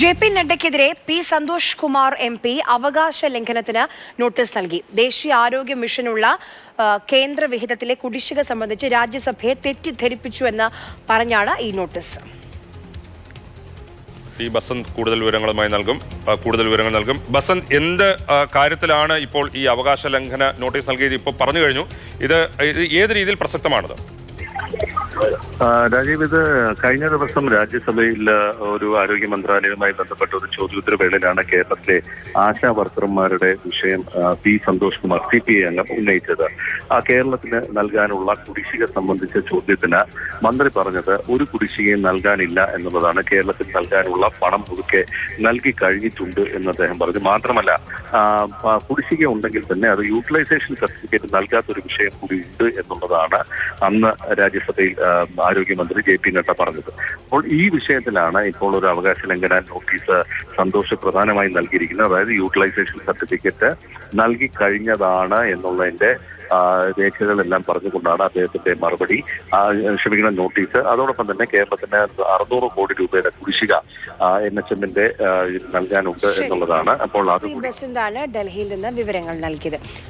J P നഡ്ഡയ്ക്കെതിരെ P Santhosh Kumar M P അവകാശ ലംഘനത്തിന് notice നൽകി. ദേശീയ ആരോഗ്യ മിഷനുള്ള കേന്ദ്ര വിഹിതത്തിലെ കുടിശ്ശിക സംബന്ധിച്ച് രാജ്യസഭയെ തെറ്റിദ്ധരിപ്പിച്ചു എന്ന് പറഞ്ഞാണ് ഈ നോട്ടീസ്. ഈ ബസന്ത് കൂടുതൽ വിവരങ്ങളുമായി നൽകും. കൂടുതൽ വിവരങ്ങൾ നൽകും. ബസന്ത് എന്ത് കാര്യത്തിലാണ് ഇപ്പോൾ ഈ അവകാശ ലംഘന നോട്ടീസ് നൽകിയത്? ഇപ്പോൾ പറഞ്ഞു കഴിഞ്ഞു. ഇത് ഏത് രീതിയിൽ പ്രസക്തമാണത്? രാജീവ് ഇത് കഴിഞ്ഞ ദിവസം രാജ്യസഭയിൽ ഒരു ആരോഗ്യ മന്ത്രാലയവുമായി ബന്ധപ്പെട്ട ഒരു ചോദ്യോത്തര വേളയിലാണ് കേരളത്തിലെ ആശാ വർക്കർമാരുടെ വിഷയം P Santhosh Kumar C P I അംഗം ഉന്നയിച്ചത്. ആ കേരളത്തിന് നൽകാനുള്ള കുടിശ്ശിക സംബന്ധിച്ച ചോദ്യത്തിന് മന്ത്രി പറഞ്ഞത് ഒരു കുടിശ്ശികയും നൽകാനില്ല എന്നുള്ളതാണ്. കേരളത്തിൽ നൽകാനുള്ള പണം പുതുക്കെ നൽകി കഴിഞ്ഞിട്ടുണ്ട് എന്ന് അദ്ദേഹം പറഞ്ഞു. മാത്രമല്ല കുടിശ്ശിക ഉണ്ടെങ്കിൽ തന്നെ അത് യൂട്ടിലൈസേഷൻ സർട്ടിഫിക്കറ്റ് നൽകാത്തൊരു വിഷയം കൂടി ഉണ്ട് എന്നുള്ളതാണ് അന്ന് രാജ്യസഭയിൽ ആരോഗ്യമന്ത്രി ജെ പി നദ്ദ പറഞ്ഞത്. അപ്പോൾ ഈ വിഷയത്തിലാണ് ഇപ്പോൾ ഒരു അവകാശ ലംഘന നോട്ടീസ് സന്തോഷ് പ്രധാനമായി നൽകിയിരിക്കുന്നത്. അതായത് യൂട്ടിലൈസേഷൻ സർട്ടിഫിക്കറ്റ് നൽകി കഴിഞ്ഞതാണ് എന്നുള്ളതിന്റെ രേഖകളെല്ലാം പറഞ്ഞുകൊണ്ടാണ് അദ്ദേഹത്തിന്റെ മറുപടി. ക്ഷമിക്കുന്ന ക്ഷമിക്കണം നോട്ടീസ്. അതോടൊപ്പം തന്നെ കേരളത്തിന് അറുന്നൂറ് കോടി രൂപയുടെ കുടിശ്ശിക എൻ എച്ച് എമ്മിന്റെ നൽകാനുണ്ട് എന്നുള്ളതാണ്. അപ്പോൾ അത് ഡൽഹിയിൽ നിന്ന് വിവരങ്ങൾ നൽകിയത്.